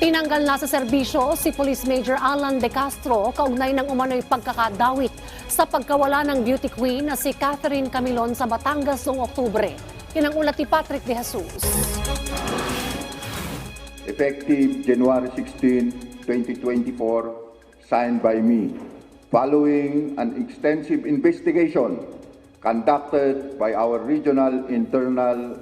Tinanggal na sa serbisyo si Police Major Alan De Castro kaugnay ng umano'y pagkakadawit sa pagkawala ng beauty queen na si Catherine Camilon sa Batangas noong Oktubre. Yan ulat ni Patrick De Jesus. effective January 16, 2024, signed by me, following an extensive investigation conducted by our Regional Internal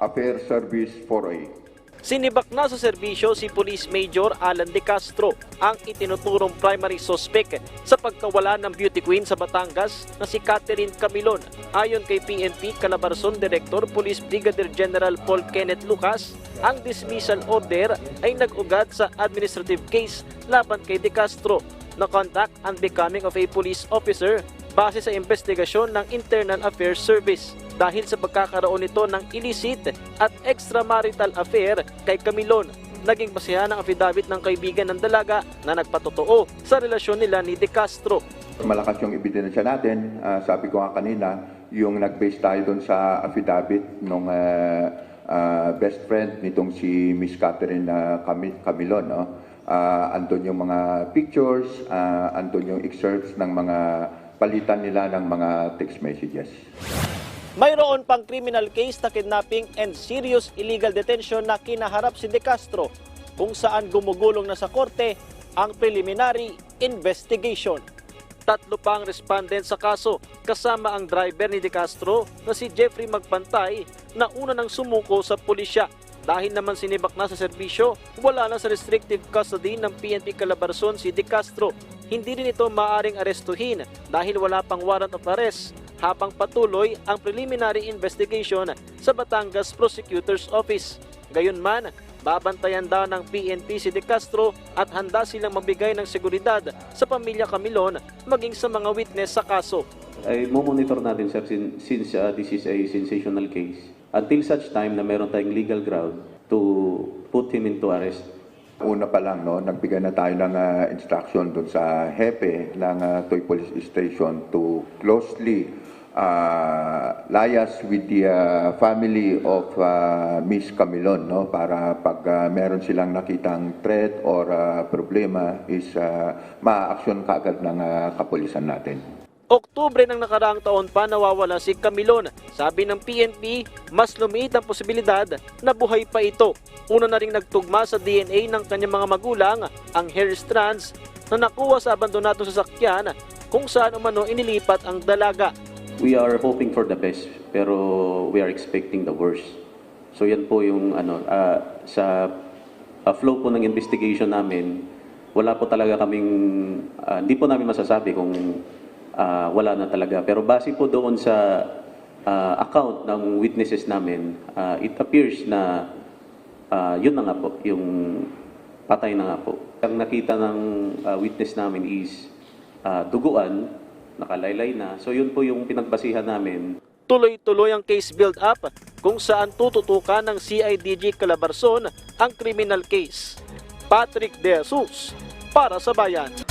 Affairs Service 4A. Sinibak na sa serbisyo si Police Major Alan De Castro, ang itinuturong primary suspect sa pagkawala ng beauty queen sa Batangas na si Catherine Camilon. Ayon kay PNP Calabarzon Director Police Brigadier General Paul Kenneth Lucas, ang dismissal order ay nag-ugat sa administrative case laban kay De Castro na contact and becoming of a police officer base sa investigasyon ng Internal Affairs Service dahil sa pagkakaroon nito ng illicit at extramarital affair kay Camilon. Naging basehan ng affidavit ng kaibigan ng dalaga na nagpatotoo sa relasyon nila ni De Castro. Malakas yung ebidensya natin. Ah, sabi ko nga kanina, yung nag-base tayo doon sa affidavit ng best friend nitong si Miss Catherine uh, Cami- Camilon. No? Ah, andun yung mga pictures, ah, andun yung excerpts ng mga palitan nila ng mga text messages. Mayroon pang criminal case na kidnapping and serious illegal detention na kinaharap si De Castro kung saan gumugulong na sa korte ang preliminary investigation. Tatlo pang respondent sa kaso kasama ang driver ni De Castro na si Jeffrey Magpantay na una nang sumuko sa pulisya. Dahil naman sinibak na sa serbisyo, wala na sa restrictive custody ng PNP Calabarzon si De Castro. Hindi rin ito maaring arestuhin dahil wala pang warrant of arrest habang patuloy ang preliminary investigation sa Batangas Prosecutor's Office. Gayunman, babantayan daw ng PNP si De Castro at handa silang magbigay ng seguridad sa pamilya Camilon maging sa mga witness sa kaso. ay monitor natin sir sin- since uh, this is a sensational case until such time na meron tayong legal ground to put him into arrest. Una pa lang, no, nagbigay na tayo ng ah, instruction doon sa hepe ng ah, Toy Police Station to closely ah, lias with the ah, family of ah, Miss Camilon no para pag ah, meron silang nakitang threat or ah, problema is uh, ma-action kaagad ng ah, kapulisan natin. Oktubre ng nakaraang taon pa nawawala si Camilon. Sabi ng PNP, mas lumiit ang posibilidad na buhay pa ito. Una na ring nagtugma sa DNA ng kanyang mga magulang ang hair strands na nakuha sa abandonadong sasakyan kung saan umano inilipat ang dalaga. We are hoping for the best pero we are expecting the worst. So yan po yung ano ah, sa ah, flow po ng investigation namin, wala po talaga kaming ah, hindi po namin masasabi kung ah, wala na talaga. Pero base po doon sa ah, account ng witnesses namin, ah, it appears na ah, yun na nga po, yung patay na nga po. Ang nakita ng ah, witness namin is ah, duguan, nakalaylay na. So yun po yung pinagbasihan namin. Tuloy-tuloy ang case build-up kung saan tututukan ng CIDG Calabarzon ang criminal case. Patrick De Jesus para sa Bayan.